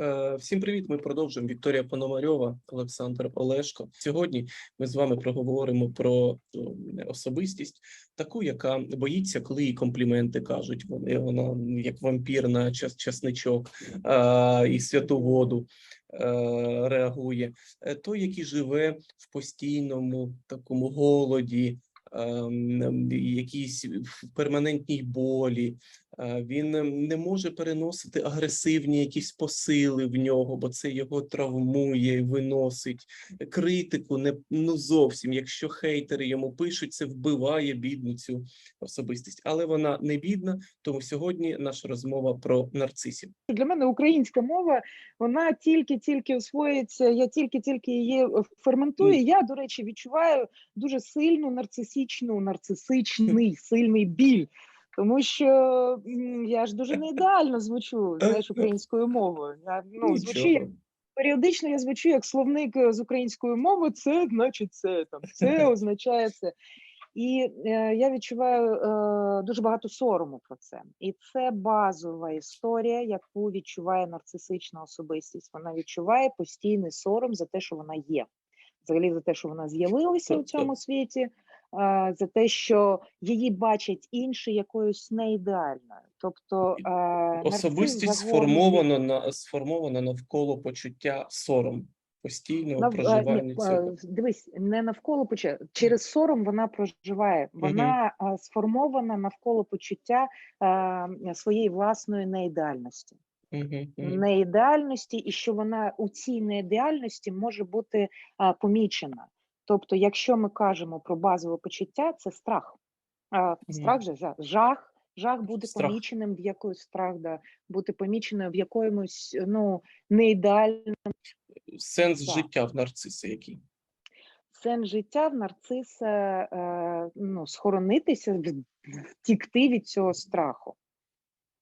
Е, Всім привіт! Ми продовжуємо. Вікторія Пономарьова, Олександр Олешко. Сьогодні ми з вами проговоримо про е, особистість, таку, яка боїться, коли їй компліменти кажуть. Вони вона як вампір на час часничок е, і святу воду е, реагує. Той, який живе в постійному такому голоді, ем, якійсь в перманентній болі. Е, Він не може переносити агресивні якісь посили в нього, бо це його травмує, виносить критику. Не ну зовсім. Якщо хейтери йому пишуть, це вбиває бідну цю особистість, але вона не бідна. Тому сьогодні наша розмова про нарцисів. Для мене українська мова вона тільки-тільки освоїться. Я тільки-тільки її ферментую. Я, до речі, відчуваю дуже сильну нарцисичну, нарцисичний сильний біль. Тому що я ж дуже не ідеально звучу знаєш, українською мовою. Я ну звучу як періодично. Я звучу як словник е, з української мови. Це значить це там, це означає це. І е, я відчуваю е, дуже багато сорому про це. І це базова історія, яку відчуває нарцисична особистість. Вона відчуває постійний сором за те, що вона є, взагалі за те, що вона з'явилася у цьому світі, за те, що її бачать інші якоюсь неідеальною. Тобто е, Особистість сформована на сформована навколо почуття сором, постійного Нав- проживання цього. Дивись, не навколо почуття. Через сором вона проживає. Вона а, сформована навколо почуття а, своєї власної неідеальності. Мгм. Неідеальності, і що вона у цій неідеальності може бути а, помічена. Тобто, якщо ми кажемо про базове почуття, це страх. Страх же жах, жах. Жах буде Страх. поміченим в якоюсь страх, да, бути поміченим в якомусь ну неідеальному Сенс Так. життя в нарциса який? сенс життя в нарциса е, ну, схоронитися, втікти від цього страху.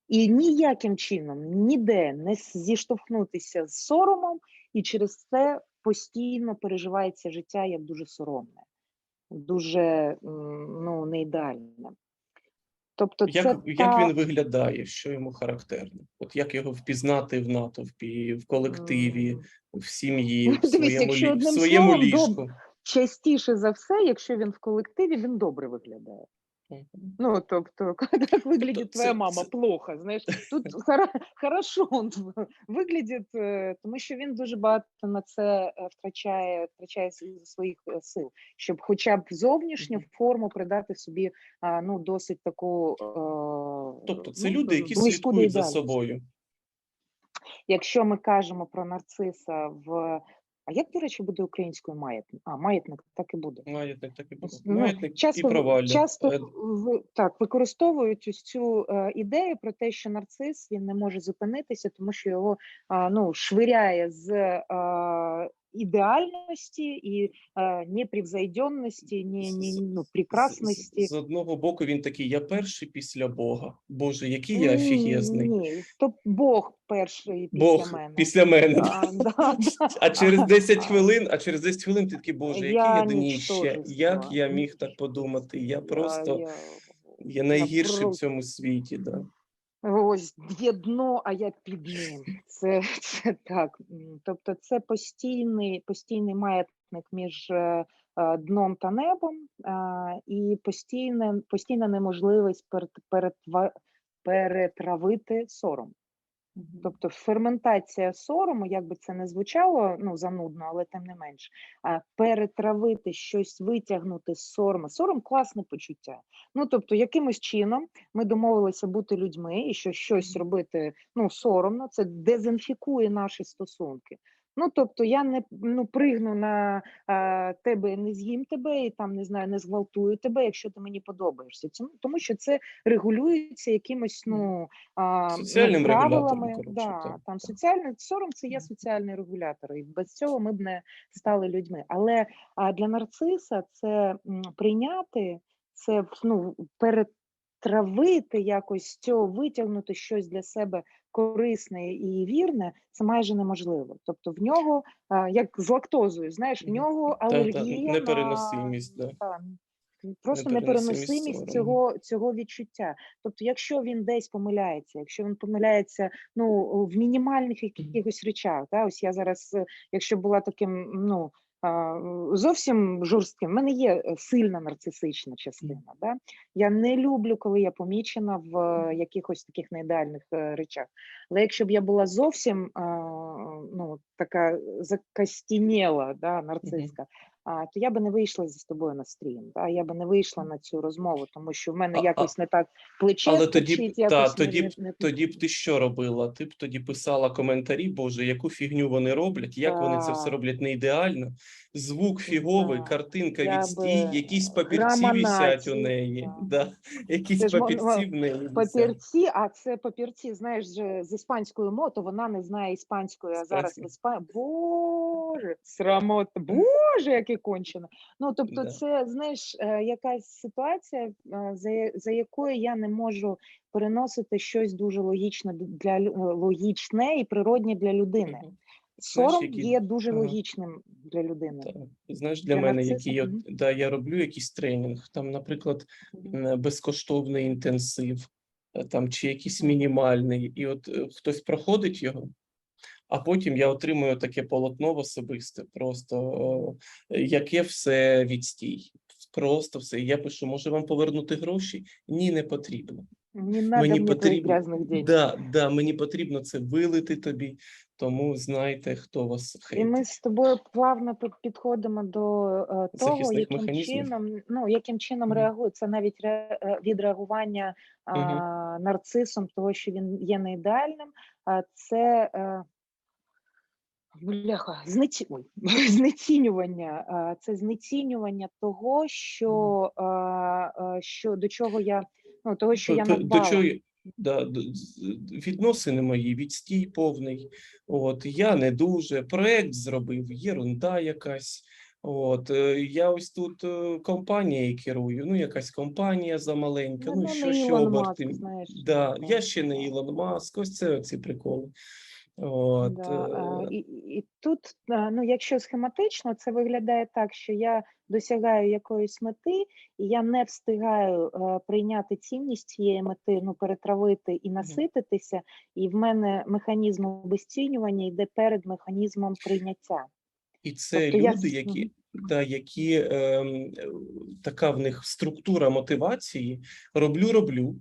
І ніяким чином ніде не зіштовхнутися з соромом, і через це постійно переживається життя як дуже соромне, дуже ну, не ідеальне. Тобто, це Як, як та... він виглядає, що йому характерно? От як його впізнати в натовпі, в колективі, в сім'ї, в своєму, лі... в своєму словом, доб- ліжку? частіше за все, якщо він в колективі, він добре виглядає. Ну, тобто, так выглядит твоя мама це- плохо, знаєш, тут хорошо он виглядить, е, тому що він дуже багато на це е, втрачає, втрачає своїх е, сил, щоб хоча б зовнішню форму придати собі ну, досить таку. Тобто це ну, люди, які слідкують за собою. Якщо ми кажемо про нарциса в. А як, до речі, буде українською маятник? А, маятник так і буде. Маятник так і буде. Ну, Маятник і часто, провалля. часто Е, в, так використовують ось цю е, ідею про те, що нарцис він не може зупинитися, тому що його е, ну, швиряє з е, ідеальності і е, непревзойденності, ні, ні, ну, З, прекрасності. з одного боку він такий, я перший після Бога. Боже, який я офігезний. Ні, то Бог перший після Бог мене. після мене. Да, да, да. А через 10 хвилин, а через 10 хвилин ти такий, Боже, який Я я дніще, як я міг так подумати? Я просто Я, я найгірший в цьому світі. Да. Ось є дно, а я під ним. Це, це так. Тобто, це постійний, постійний маятник між е, е, дном та небом, е, і постійне, постійна неможливість перет, перетравити сором. Тобто ферментація сорому, як би це не звучало ну, занудно, але тим не менш, перетравити щось, витягнути з сорому. Сором класне почуття. Ну тобто, якимось чином ми домовилися бути людьми і що щось робити ну, соромно, це дезінфікує наші стосунки. Ну, тобто, я не ну, пригну на а, тебе, не з'їм тебе і там не знаю, не зґвалтую тебе, якщо ти мені подобаєшся. Цьому тому що це регулюється якимось ну, а, Соціальним ну, правилами. коротше, да, так, там так. соціальний сором це є соціальний регулятор, і без цього ми б не стали людьми. Але а, для нарциса це м, прийняти, це ну, перетравити якось з цього, витягнути щось для себе корисне і вірне, це майже неможливо. Тобто в нього, як з лактозою, знаєш, в нього алергія на, непереносимість, да. та, Просто Непереносимість непереносимість цього, цього відчуття. Тобто, якщо він десь помиляється, якщо він помиляється ну, в мінімальних якихось речах, да, ось я зараз, е, якщо була таким, ну. Зовсім жорстким, в мене є е, сильна нарцисична частина. Да? Я не люблю, коли я помічена в е, якихось таких неідеальних е, речах. Але якщо б я була зовсім ну, така закастініла да, нарциска, то я би не вийшла з тобою на стрім, да? я би не вийшла на цю розмову, тому що в мене А- а- якось не так плече Але тоді б- та, якось не- тоді не- не- Тоді б ти що робила? Ти б тоді писала коментарі, Боже, яку фігню вони роблять, як вони це все роблять не ідеально. Звук фіговий, Так. картинка Я відстій, би якісь папірці висять у неї. Да. Якісь Це папірці в неї. Папірці, а це папірці, знаєш, з іспанською мовою, то вона не знає іспанської, а зараз в Іспанською. Іспанії. Боже, срамота, боже, яке кончено. Ну, тобто, Да. це, знаєш, е, якась ситуація, е, за, за якою я не можу переносити щось дуже логічне для логічне і природнє для людини. Сором які- є дуже логічним для людини. Так. Знаєш, для Для мене, які я, да, я роблю якийсь тренінг, там, наприклад, безкоштовний інтенсив, е, там чи якийсь мінімальний, і от е, хтось проходить його, а потім я отримую таке полотно в особисте, просто е, яке все відстій. Просто все. І Я пишу, може вам повернути гроші? Ні, не потрібно. Не мені потрібно, да, да, мені потрібно це вилити тобі, тому знайте, хто вас І ми з тобою плавно під- підходимо до е, того, яким механізмів. чином, ну, яким чином Мгм. реагує. Це навіть ре, е, відреагування а, нарцисом того, що він є не ідеальним, а це е, бляха, знеці... Ой, знецінювання. а, Це знецінювання того, що, а, що до чого я, ну, того, що То- я то- надбала. До чого, да, відносини мої, відстій повний. От, я не дуже, проект зробив, єрунда якась. От, е, я ось тут компанія компанією керую, ну якась компанія замаленька, Ну, ну ну, що, що оберти. Да, я ще не. Ілон Маск, ось це ці приколи. От, Да, і, і тут, ну, якщо схематично, це виглядає так, що я досягаю якоїсь мети, і я не встигаю е, прийняти цінність цієї мети, ну, перетравити і насититися, і в мене механізм обесцінювання йде перед механізмом прийняття. І це Тобто люди, з- які, да, які ем, е, така в них структура мотивації, роблю, роблю.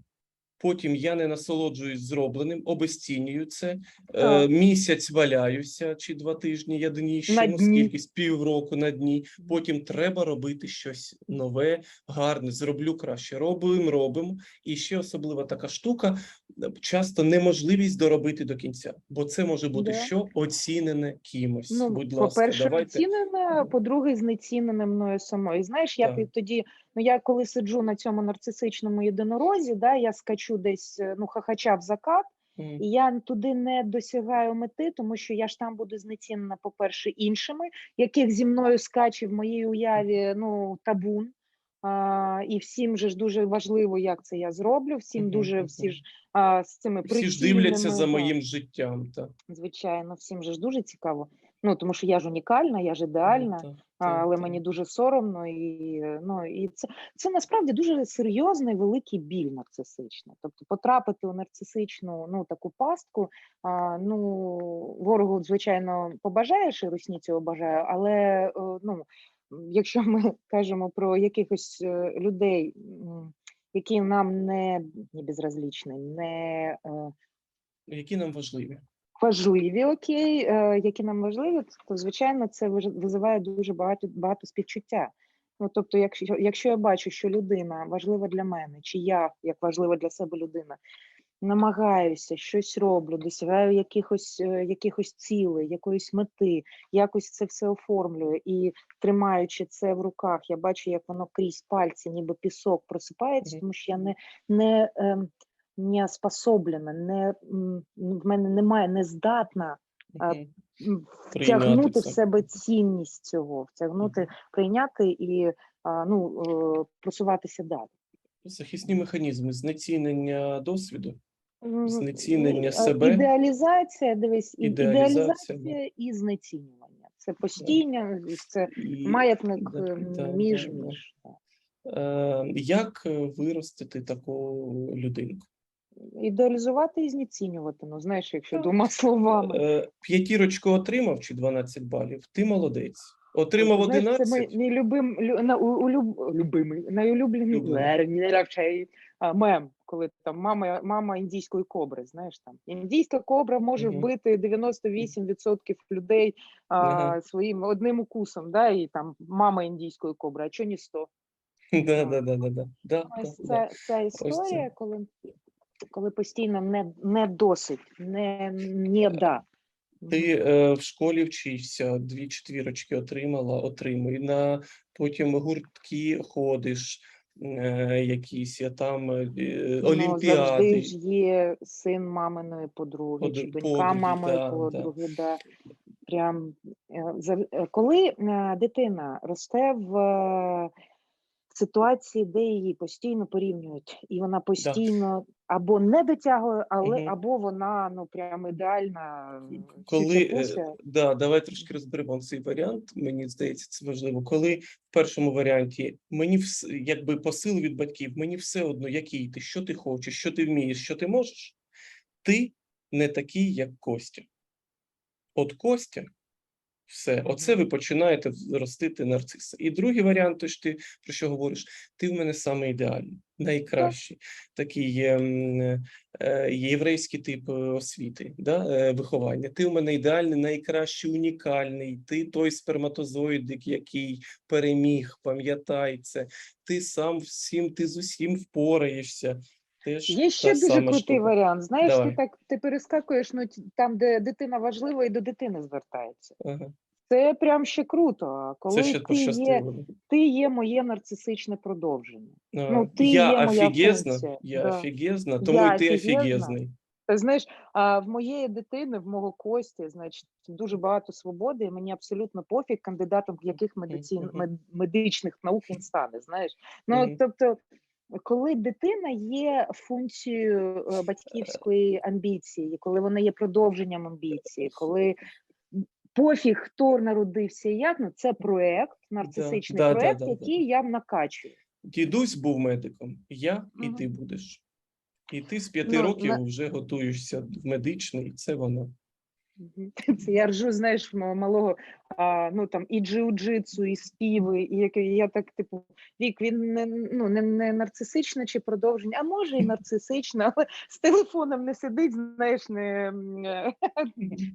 Потім я не насолоджуюсь зробленим, обесцінюю це. Е, місяць валяюся чи два тижні, я дні ще ну, скільки, півроку на дні. Потім треба робити щось нове, гарне, зроблю краще. Робимо, робимо. І ще особлива така штука: е, часто неможливість доробити до кінця, бо це може бути Да. що оцінене кимось. Ну, Будь ласка, по-перше, давайте. оцінене, по-друге, знецінене мною самою. Знаєш, я Так. тоді, ну я коли сиджу на цьому нарцисичному єдинорозі, да, я скачу десь, е, ну, хахача в закат, і я туди не досягаю мети, тому що я ж там буду знецінена, по-перше, іншими, яких зі мною скаче в моїй уяві ну, табун. А, і всім же ж дуже важливо, як це я зроблю. Всім дуже всі ж а, з цими Всі ж дивляться за моїм життям. Так, звичайно, всім же ж дуже цікаво. Ну тому що я ж унікальна, я ж ідеальна. так, А, так, але мені дуже соромно, і е, ну і це, це насправді дуже серйозний великий біль нарцисичний. Тобто потрапити у нарцисичну ну таку пастку. А, ну ворогу, звичайно, побажаєш і русні цього бажаю, але е, ну якщо ми кажемо про якихось е, людей, які нам не, не безразлічні, не Які нам важливі? Важливі, окей, е, які нам важливі, то звичайно це визиває дуже багато багато співчуття. Ну тобто, якщо якщо я бачу, що людина важлива для мене, чи я як важлива для себе людина, намагаюся, щось роблю, досягаю якихось е, якихось цілей, якоїсь мети, якось це все оформлюю і тримаючи це в руках, я бачу, як воно крізь пальці, ніби пісок просипається, тому що я не не, ем, не способлена, не в мене немає, не здатна м, втягнути в себе цінність цього, втягнути, прийняти і ну, е, просуватися далі. Захисні механізми, знецінення досвіду, Знецінення е, себе. Ідеалізація, дивись, Ідеалізація, ідеалізація і знецінювання. Це постійно, це і маятник да, е, між да, да. між. Е, Як виростити таку людинку? Ідеалізувати і знецінювати. Ну, знаєш, якщо двома словами. Е, П'ятірочку отримав чи 12 балів? Ти молодець. Отримав Знаєш, Це мій, мій любим, лю, на, у, улюб, любимий, найулюблений мем, коли там мама, мама індійської кобри, знаєш там. Індійська кобра може вбити 98% людей а, Ага. своїм одним укусом, да, і там мама індійської кобри, а чого не 100? Да, да, да, да, да. Да, Ось да, да. ця, ця це. історія, коли, коли постійно не, не досить, не, не да. Ти е, в школі вчишся, дві четвірочки отримала, отримуй. На потім гуртки ходиш, е, якісь, а там е, Ну, завжди ж є син маминої подруги, чи донька подруги, маминої да. подруги. Да. Прям, е, зав- е, коли е, дитина росте в е, ситуації, де її постійно порівнюють, і вона постійно або не дотягує, але Мгм. або вона ну прям ідеальна. Коли е, да, давай трошки розберемо цей варіант. Мені здається, це важливо. Коли в першому варіанті мені вс, якби посил від батьків, мені все одно, який ти, що ти хочеш, що ти вмієш, що ти можеш. Ти не такий, як Костя. От Костя, все, оце ви починаєте ростити нарциса. І другий варіант, то ж ти про що говориш? Ти в мене саме ідеальний, найкращий. Такий є, е, єврейський тип е, освіти, да? е, виховання. Ти в мене ідеальний, найкращий, унікальний. Ти той сперматозоїд, який переміг, пам'ятай це. Ти сам всім, ти з усім впораєшся. Теж Є ще та дуже сама крутий штука. варіант. Знаєш, Давай. ти так ти перескакуєш ну, ті- там, де дитина важлива, і до дитини звертається. Ага. Це прям ще круто. а Коли Це ще ти є, пощастило. ти є моє нарцисичне продовження. Ну, ти я моя офігезна, функція, я да. офігезна, тому Я і ти офігезна. офігезний. Ти знаєш, а в моєї дитини, в мого Кості, значить, дуже багато свободи, і мені абсолютно пофіг кандидатом в яких медицин, мгм. мед, медичних наук він стане. Знаєш, ну Мгм. тобто. Коли дитина є функцією е, батьківської амбіції, коли вона є продовженням амбіції, коли пофіг, хто народився і як, ну це проект, нарцисичний да, да, проект, да, да. який я накачую. Дідусь був медиком, я і Мгм. ти будеш. І ти з п'яти Ну, років на- вже готуєшся в медичний, це воно. Це я ржу, знаєш, малого, а, ну там і джиу-джитсу, і співи, і яке я так, типу, вік, він не ну не, не нарцисичне чи продовження, а може і нарцисичне, але з телефоном не сидить, знаєш, не,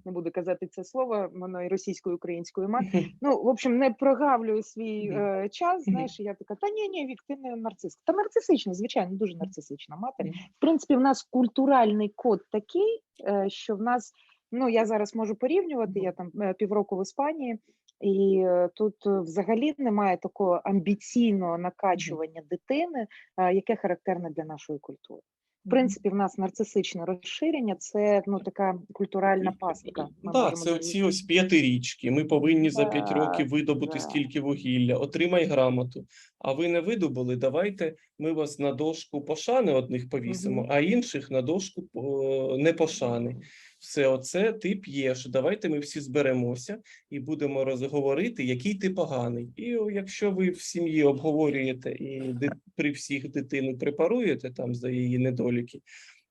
не буду казати це слово, воно і російською, українською мат. Ну, в общем, не прогавлюю свій е, час. Знаєш, і я така, та ні, ні, Вік, ти не нарцис. Та нарцисична, звичайно, дуже нарцисична мати. В принципі, в нас культуральний код такий, е, що в нас, ну я зараз можу порівнювати. Я там е, півроку в Іспанії, і е, тут е, взагалі немає такого амбіційного накачування дитини, яке характерне для нашої культури. В принципі, в нас нарцисичне розширення це ну така культуральна пастка. Ми Так, це зробити. оці ось п'ятирічки. Ми повинні за п'ять років видобути так. скільки вугілля, отримай грамоту. А ви не видобули, давайте ми вас на дошку пошани одних повісимо, Мгм. а інших на дошку о, непошани. Все оце ти п'єш. Давайте ми всі зберемося і будемо розговорити, який ти поганий. І якщо ви в сім'ї обговорюєте і при всіх дитину препаруєте там за її недоліки,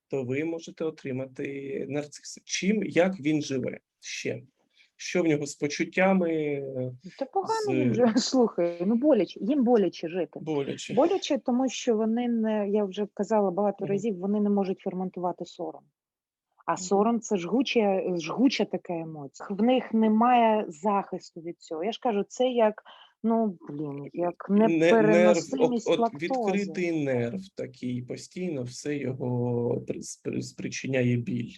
то ви можете отримати нарциса. Чим як він живе ще? Що в нього з почуттями е, Та погано з- він же слухай, ну боляче, їм боляче жити. боляче? Боляче, тому що вони не, я вже казала багато Мгм. разів, вони не можуть ферментувати сором. А сором це жгуча, жгуча така емоція. В них немає захисту від цього. Я ж кажу, це як, ну блін, як Не- нерв, непереносимість от, от відкритий нерв такий постійно все його при- спричиняє біль.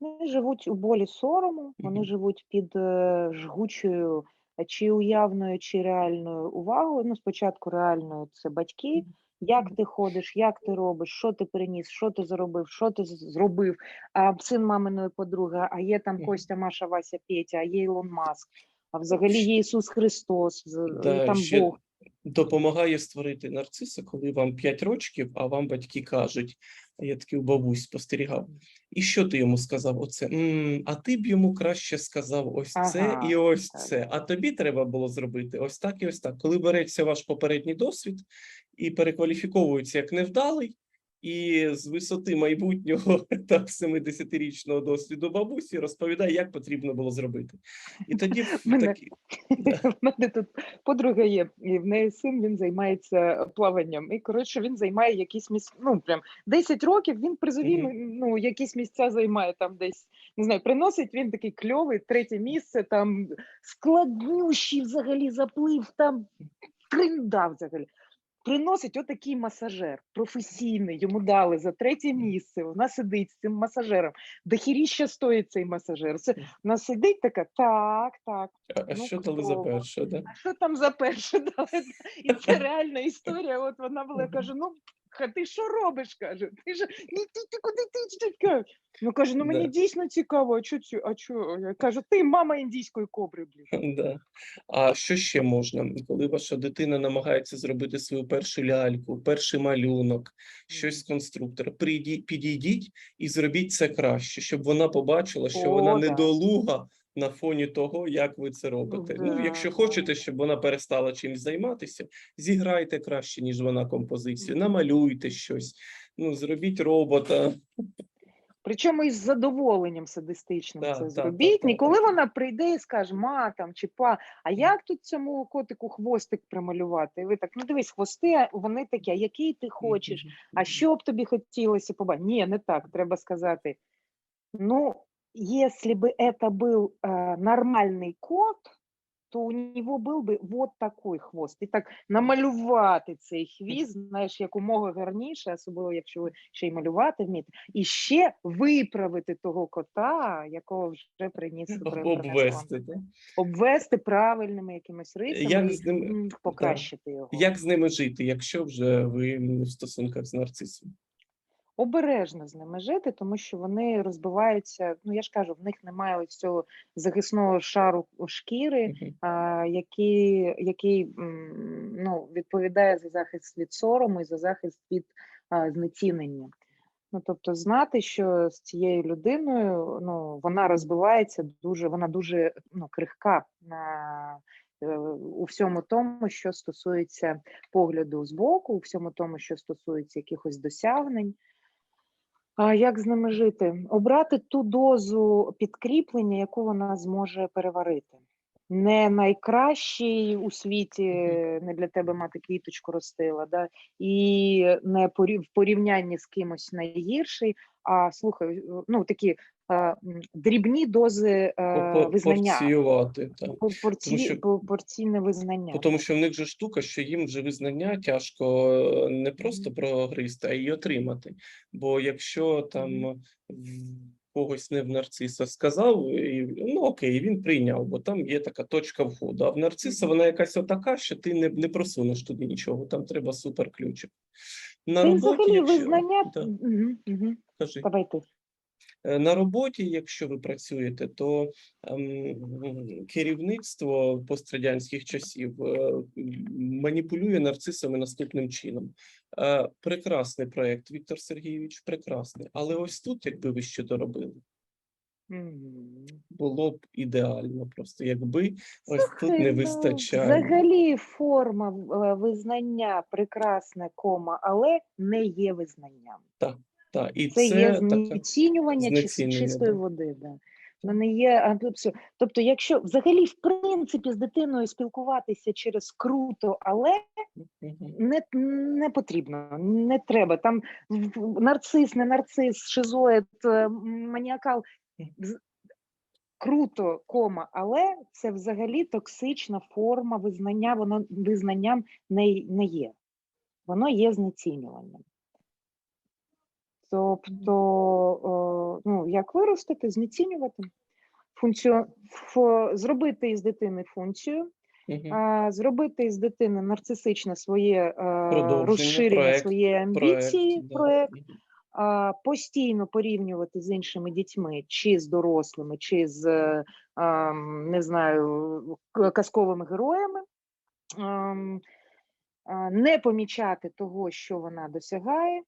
Вони живуть у болі сорому, вони Мгм. живуть під е, жгучою е, чи уявною, чи реальною увагою. Ну, спочатку реальною це батьки. Як ти ходиш, як ти робиш, що ти приніс, що ти зробив, що ти зробив. А син маминої подруги, а є там Костя, Маша, Вася, Петя, а є Ілон Маск, а взагалі є Ісус Христос, з- Да, там ще Бог. допомагає створити нарциса, коли вам 5 років, а вам батьки кажуть, я такий у бабусь спостерігав. І що ти йому сказав? Оце, «М, а ти б йому краще сказав ось це і ось так. це. А тобі треба було зробити ось так і ось так. Коли береться ваш попередній досвід і перекваліфіковується як невдалий, і з висоти майбутнього так 70-річного досвіду бабусі розповідає, як потрібно було зробити. І тоді в Мене- такі В мене тут подруга є, і в неї син він займається плаванням. І коротше він займає якісь місця. Ну прям 10 років він призові Мгм. ну, якісь місця займає там десь. Не знаю, приносить він такий кльовий, третє місце, там складнющий взагалі заплив, там кринда взагалі. Приносить отакий масажер професійний, йому дали за третє місце. Вона сидить з цим масажером. Дохіріща стоїть цей масажер. Це вона сидить така, так, так. а, Ну, що там за перше? Да? А що там за перше дали? І це реальна історія. От вона була каже: ну. Ха, Ти що робиш? каже. Ти ж ні, ти, ти куди ти. Ну каже, ну мені Да. дійсно цікаво, а чо а чо? Я кажу, ти мама індійської кобри, блін. Да. А що ще можна, коли ваша дитина намагається зробити свою першу ляльку, перший малюнок, щось з конструктора, прийдіть, підійдіть і зробіть це краще, щоб вона побачила, що вона да. недолуга на фоні того, як ви це робите. Ну, якщо хочете, щоб вона перестала чимось займатися, зіграйте краще, ніж вона композицію, намалюйте щось, ну, зробіть робота. Причому із задоволенням садистичним Да, це да, да, зробіть. да, Ніколи да. вона прийде і скаже, ма там чи па, а як тут цьому котику хвостик прималювати? І ви так, ну дивись, хвости, вони такі, а який ти хочеш? А що б тобі хотілося побачити? Ні, не так. Треба сказати. Ну, если бы это был э, нормальний кот, то у него был би вот такой хвост. І так намалювати цей хвіст, знаєш, якомога гарніше, особливо якщо ви ще й малювати вмієте, і ще виправити того кота, якого вже приніс при- принесла вам Обвести. Да? дитина. обвести правильними якимись рисами Як і з ними- м, покращити його. Як з ними жити, якщо вже ви в стосунках з нарцисом? Обережно з ними жити, тому що вони розбиваються. Ну я ж кажу, в них немає ось цього захисного шару шкіри, а, який, який ну, відповідає за захист від сорому і за захист від а, знецінення. Ну, тобто, знати, що з цією людиною ну, вона розбивається дуже, вона дуже ну, крихка на, е, у всьому тому, що стосується погляду збоку, у всьому тому, що стосується якихось досягнень. А як з ними жити? Обрати ту дозу підкріплення, яку вона зможе переварити. Не найкращий у світі, не для тебе мати квіточку ростила, да? і не в порівнянні з кимось найгірший, а слухай, ну такі дрібні дози визнання, Порціювати, так. Пор- порці, що- порційне визнання. Тому що в них же штука, що їм вже визнання тяжко е, не просто Мгм. прогризти, а й отримати. Бо якщо там когось не в нарциса сказав, і, ну окей, він прийняв, бо там є така точка входу. А в нарциса вона якась отака, що ти не, не просунеш туди нічого, там треба суперключик. На роботі, якщо... визнання. Да, Угу, угу. кажи. На роботі, якщо ви працюєте, то ем, керівництво пострадянських часів е, маніпулює нарцисами наступним чином. Е, Прекрасний проєкт, Віктор Сергійович, прекрасний. Але ось тут, якби ви ще доробили, було б ідеально. Просто якби ось тут не ну, вистачає. Взагалі форма е, визнання прекрасне кома, але не є визнанням. Та, і Це, це, є така знецінювання чи- чистої да. води. Да. Ну, не є Тобто, якщо взагалі в принципі з дитиною спілкуватися через круто, але не, не потрібно, не треба. Там нарцис, не нарцис, шизоїд, е, маніакал. Круто, кома, але це взагалі токсична форма визнання, воно визнанням не, не є. Воно є знецінюванням. Тобто, ну, як виростити, знецінювати функцію, зробити із дитини функцію, а, зробити із дитини нарцисичне своє розширення, проект, свої амбіції, да. проект, Мгм. а, постійно порівнювати з іншими дітьми, чи з дорослими, чи з е, не знаю, казковими героями, не помічати того, що вона досягає.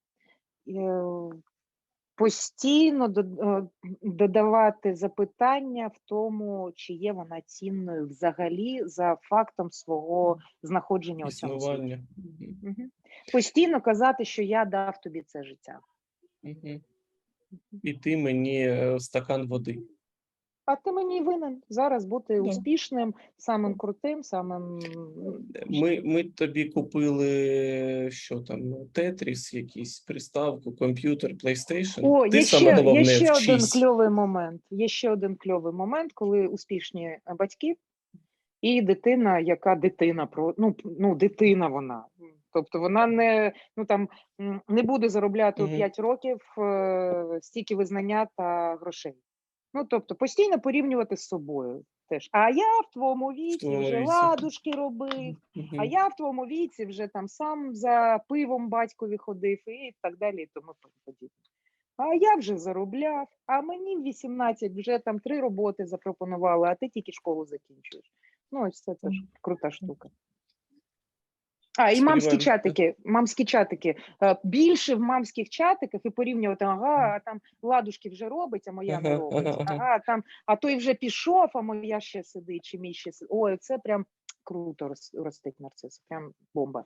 Е, постійно е, додавати запитання в тому, чи є вона цінною взагалі за фактом свого знаходження у цьому світі. Постійно казати, що я дав тобі це життя. І ти мені е, стакан води. А ти мені винен зараз бути успішним, самим крутим, самим Ми, ми тобі купили що там, Тетріс, якийсь приставку, комп'ютер, PlayStation. О, ти є саме ще, головне є ще один кльовий момент. Є ще один кльовий момент, коли успішні батьки і дитина, яка дитина про ну, ну дитина вона. Тобто вона не ну там не буде заробляти у Мгм. 5 років е, стільки визнання та грошей. Ну тобто постійно порівнювати з собою теж. А я в твоєму віці твоєму вже ладушки робив. А я в твоєму віці вже там сам за пивом батькові ходив і так далі, і тому подібне. А я вже заробляв, а мені в 18 вже там три роботи запропонували, а ти тільки школу закінчуєш. Ну, ось це теж крута штука. А, і мамські чатики, мамські чатики. Е, Більше в мамських чатиках і порівнювати, ага, а там ладушки вже робить, а моя не робить. ага, там, а той вже пішов, а моя ще сидить, чи мій ще сидить. Ой, це прям круто рос- ростить нарцис. Прям бомба.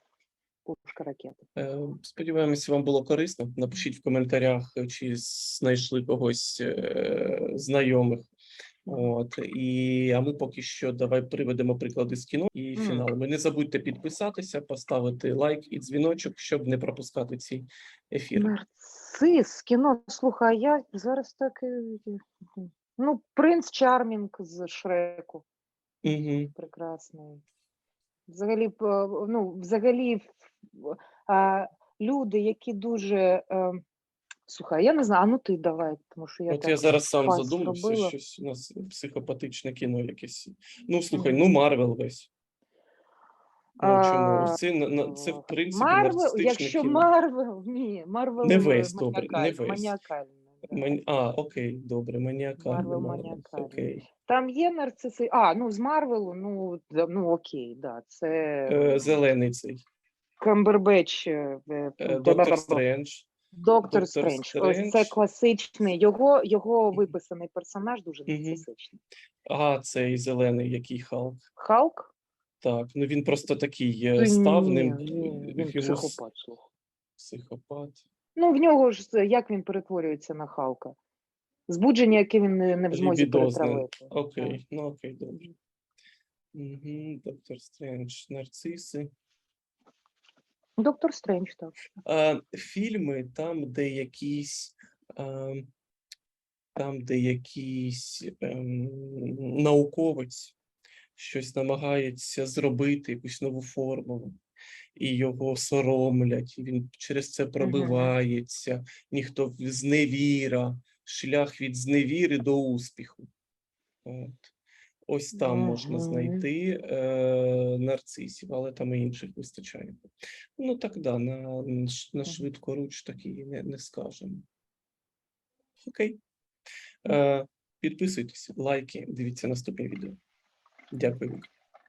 Пушка ракета. Е, Сподіваємося, вам було корисно. Напишіть в коментарях, чи знайшли когось е, знайомих. От і а ми поки що давай приведемо приклади з кіно і Мгм. фінал. Не забудьте підписатися, поставити лайк і дзвіночок, щоб не пропускати ці ефіри. Нарцис, кіно. Слухай, я зараз так. Ну, принц Чармінг з Шреку. Угу. прекрасний. Взагалі, е, ну, взагалі, люди, які дуже. Слухай, я не знаю, а ну ти давай, тому що я От так я зараз сам фас задумався, зробила. щось у нас психопатичне кіно якесь. Ну слухай, ну Марвел весь. Ну чому? Це, на- на- це в принципі Марвел, нарцистичне якщо кіно. Марвел, ні, Марвел Не е, весь, добре, не маніакаль- весь. маніакальне, да. Ман- А, окей, добре, маніакальний Марвел Марвел, маніакальний. окей. Там є нарциси. А, ну з Марвелу, ну, да, ну окей, да, це Е, Зелений цей. Камбербеч. е, е. Доктор Стрендж. Доктор Стрендж. Ось це класичний. Його, його виписаний персонаж дуже Мгм. нарцисичний. А, цей зелений, який Халк. Халк? Так, ну він просто такий е, Та став ні, ним. ні, е, він психопат, слухай. Психопат. Ну, в нього ж як він перетворюється на Халка? Збудження, яке він не, не в змозі перетравити. Окей, ну окей, добре. Угу, Доктор Стрендж, нарциси. Доктор Стрендж, так. А, фільми там, де якісь. А, там, де якийсь науковець щось намагається зробити, якусь нову формулу, і його соромлять, і він через це пробивається, ніхто в- зневіра, шлях від зневіри до успіху. От. Ось там можна знайти е, нарцисів, але там і інших вистачає. Ну так да, на, на швидкоруч такі не, не скажемо. Окей. Е, підписуйтесь, лайки, дивіться наступні відео. Дякую.